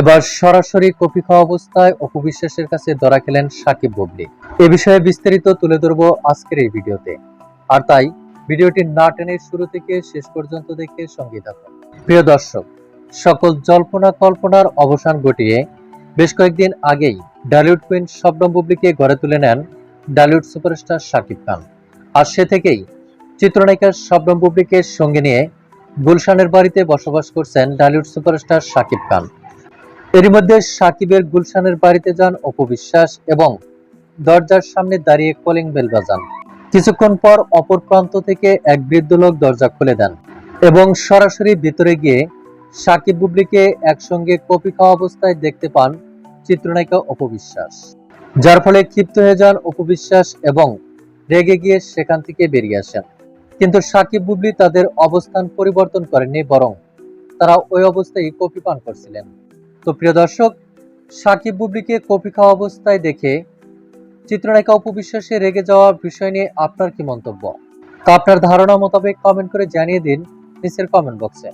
এবার সরাসরি কফি খাওয়া অবস্থায় অপবিশ্বাসের কাছে ধরা খেলেন সাকিব বুবলি। এ বিষয়ে বিস্তারিত তুলে ধরবো আজকের এই ভিডিওতে। আর তাই, ভিডিওটি না টেনে শুরু থেকে শেষ পর্যন্ত দেখে সঙ্গে থাকুন। প্রিয় দর্শক, সকল জল্পনা কল্পনার অবসান ঘটিয়ে বেশ কয়েকদিন আগেই ডালিউড কুইন শবনম বুবলিকে গড়ে তুলে নেন ডালিউড সুপারস্টার শাকিব খান। আর সে থেকেই চিত্রনায়িকা শবনম বুবলিকে সঙ্গে নিয়ে গুলশানের বাড়িতে বসবাস করছেন ডালিউড সুপারস্টার শাকিব খান। এরই মধ্যে সাকিবের গুলশানের বাড়িতে যান অপবিশ্বাস এবং দরজার সামনে দাঁড়িয়ে কলিং বেল বাজান। কিছুক্ষণ পর অপর প্রান্ত থেকে এক বৃদ্ধ লোক দরজা খুলে দেন এবং সরাসরি ভিতরে গিয়ে সাকিব বুবলিকে একসঙ্গে কপি খাওয়া অবস্থায় দেখতে পান চিত্রনায়িকা অপবিশ্বাস যার ফলে ক্ষিপ্ত হয়ে যান অপবিশ্বাস এবং রেগে গিয়ে সেখান থেকে বেরিয়ে আসেন। কিন্তু সাকিব বুবলি তাদের অবস্থান পরিবর্তন করেননি, বরং তারা ওই অবস্থায় কপি পান করছিলেন। তো প্রিয় দর্শক, সাকিব বুবলিকে কপি খাওয়া অবস্থায় দেখে চিত্রনায়িকা উপবিশ্বাসে রেগে যাওয়ার বিষয় নিয়ে আপনার কি মন্তব্য? তা আপনার ধারণা মোতাবেক কমেন্ট করে জানিয়ে দিন নিচের কমেন্ট বক্সে